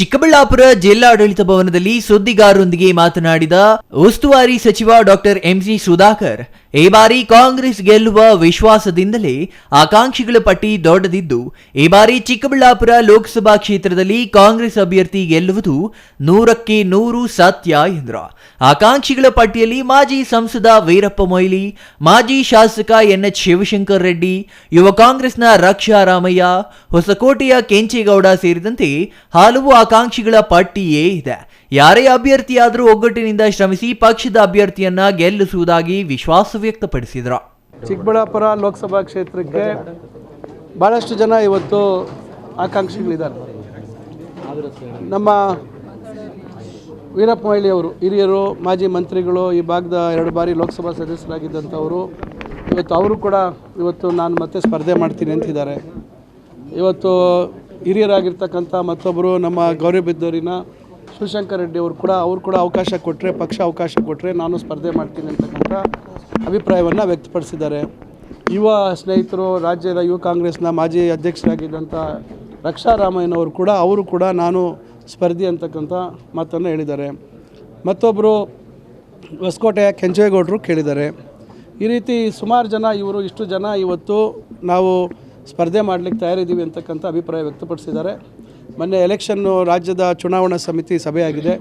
ಚಿಕ್ಕಬಳ್ಳಾಪುರ ಜಿಲ್ಲಾಡಳಿತ ಭವನದಲ್ಲಿ ಸುದ್ದಿಗಾರರೊಂದಿಗೆ ಮಾತನಾಡಿದ ಉಸ್ತುವಾರಿ ಸಚಿವ ಡಾಕ್ಟರ್ ಎಂಸಿ ಸುಧಾಕರ್ ಈ ಬಾರಿ ಕಾಂಗ್ರೆಸ್ ಗೆಲ್ಲುವ ವಿಶ್ವಾಸದಿಂದಲೇ ಆಕಾಂಕ್ಷಿಗಳ ಪಟ್ಟಿ ದೊಡ್ಡದಿದ್ದು, ಈ ಬಾರಿ ಚಿಕ್ಕಬಳ್ಳಾಪುರ ಲೋಕಸಭಾ ಕ್ಷೇತ್ರದಲ್ಲಿ ಕಾಂಗ್ರೆಸ್ ಅಭ್ಯರ್ಥಿ ಗೆಲ್ಲುವುದು ನೂರಕ್ಕೆ ನೂರು ಸತ್ಯ ಎಂದರು. ಆಕಾಂಕ್ಷಿಗಳ ಪಟ್ಟಿಯಲ್ಲಿ ಮಾಜಿ ಸಂಸದ ವೀರಪ್ಪ ಮೊಯ್ಲಿ, ಮಾಜಿ ಶಾಸಕ ಎನ್ಎಚ್ ಶಿವಶಂಕರ್ ರೆಡ್ಡಿ, ಯುವ ಕಾಂಗ್ರೆಸ್ನ ರಕ್ಷಾ ರಾಮಯ್ಯ, ಹೊಸಕೋಟೆಯ ಕೆಂಚೇಗೌಡ ಸೇರಿದಂತೆ ಹಲವು ಆಕಾಂಕ್ಷಿಗಳ ಪಟ್ಟಿಯೇ ಇದೆ. ಯಾರೇ ಅಭ್ಯರ್ಥಿಯಾದರೂ ಒಗ್ಗಟ್ಟಿನಿಂದ ಶ್ರಮಿಸಿ ಪಕ್ಷದ ಅಭ್ಯರ್ಥಿಯನ್ನ ಗೆಲ್ಲಿಸುವುದಾಗಿ ವಿಶ್ವಾಸ ವ್ಯಕ್ತಪಡಿಸಿದರು. ಚಿಕ್ಕಬಳ್ಳಾಪುರ ಲೋಕಸಭಾ ಕ್ಷೇತ್ರಕ್ಕೆ ಭಾಳಷ್ಟು ಜನ ಇವತ್ತು ಆಕಾಂಕ್ಷಿಗಳಿದ್ದಾರೆ. ನಮ್ಮ ವೀರಪ್ಪ ಮೊಯ್ಲಿ ಅವರು, ಹಿರಿಯರು, ಮಾಜಿ ಮಂತ್ರಿಗಳು, ಈ ಭಾಗದ ಎರಡು ಬಾರಿ ಲೋಕಸಭಾ ಸದಸ್ಯರಾಗಿದ್ದಂಥವರು, ಇವತ್ತು ಅವರು ಕೂಡ ಇವತ್ತು ನಾನು ಮತ್ತೆ ಸ್ಪರ್ಧೆ ಮಾಡ್ತೀನಿ ಅಂತಿದ್ದಾರೆ. ಇವತ್ತು ಹಿರಿಯರಾಗಿರ್ತಕ್ಕಂಥ ಮತ್ತೊಬ್ಬರು ನಮ್ಮ ಗೌರಿಬಿದ್ದೂರಿನ ಶಿವಶಂಕರ್ ರೆಡ್ಡಿ ಅವರು ಕೂಡ ಅವರು ಕೂಡ ಅವಕಾಶ ಕೊಟ್ಟರೆ ಪಕ್ಷ ಅವಕಾಶ ಕೊಟ್ಟರೆ ನಾನು ಸ್ಪರ್ಧೆ ಮಾಡ್ತೀನಿ ಅಂತಕ್ಕಂಥ ಅಭಿಪ್ರಾಯವನ್ನು ವ್ಯಕ್ತಪಡಿಸಿದ್ದಾರೆ. ಯುವ ಸ್ನೇಹಿತರು, ರಾಜ್ಯದ ಯುವ ಕಾಂಗ್ರೆಸ್ನ ಮಾಜಿ ಅಧ್ಯಕ್ಷರಾಗಿದ್ದಂಥ ರಕ್ಷಾ ರಾಮಯ್ಯನವರು ಕೂಡ, ಅವರು ಕೂಡ ನಾನು ಸ್ಪರ್ಧಿ ಅಂತಕ್ಕಂಥ ಮಾತನ್ನು ಹೇಳಿದ್ದಾರೆ. ಮತ್ತೊಬ್ಬರು ಹೊಸಕೋಟೆಯ ಕೆಂಚೇಗೌಡರು ಕೇಳಿದ್ದಾರೆ. ಈ ರೀತಿ ಸುಮಾರು ಜನ, ಇವರು ಇಷ್ಟು ಜನ ಇವತ್ತು ನಾವು ಸ್ಪರ್ಧೆ ಮಾಡಲಿಕ್ಕೆ ತಯಾರಿದ್ದೀವಿ ಅಂತಕ್ಕಂಥ ಅಭಿಪ್ರಾಯ ವ್ಯಕ್ತಪಡಿಸಿದ್ದಾರೆ. ಮೊನ್ನೆ ಎಲೆಕ್ಷನ್ನು ರಾಜ್ಯದ ಚುನಾವಣಾ ಸಮಿತಿ ಸಭೆಯಾಗಿದೆ.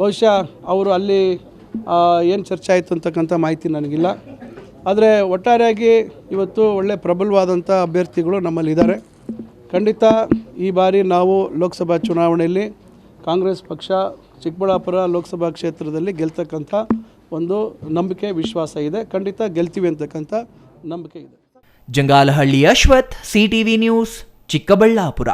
ಬಹುಶಃ ಅವರು ಅಲ್ಲಿ ಏನು ಚರ್ಚೆ ಆಯಿತು ಅಂತಕ್ಕಂಥ ಮಾಹಿತಿ ನನಗಿಲ್ಲ. ಆದರೆ ಒಟ್ಟಾರೆಯಾಗಿ ಇವತ್ತು ಒಳ್ಳೆ ಪ್ರಬಲವಾದಂಥ ಅಭ್ಯರ್ಥಿಗಳು ನಮ್ಮಲ್ಲಿದ್ದಾರೆ. ಖಂಡಿತ ಈ ಬಾರಿ ನಾವು ಲೋಕಸಭಾ ಚುನಾವಣೆಯಲ್ಲಿ ಕಾಂಗ್ರೆಸ್ ಪಕ್ಷ, ಚಿಕ್ಕಬಳ್ಳಾಪುರ ಲೋಕಸಭಾ ಕ್ಷೇತ್ರದಲ್ಲಿ ಗೆಲ್ತಕ್ಕಂಥ ಒಂದು ನಂಬಿಕೆ, ವಿಶ್ವಾಸ ಇದೆ. ಖಂಡಿತ ಗೆಲ್ತೀವಿ ಅಂತಕ್ಕಂಥ ನಂಬಿಕೆ ಇದೆ. Jangalahalli Ashwath, CTV news, Chikkaballapur.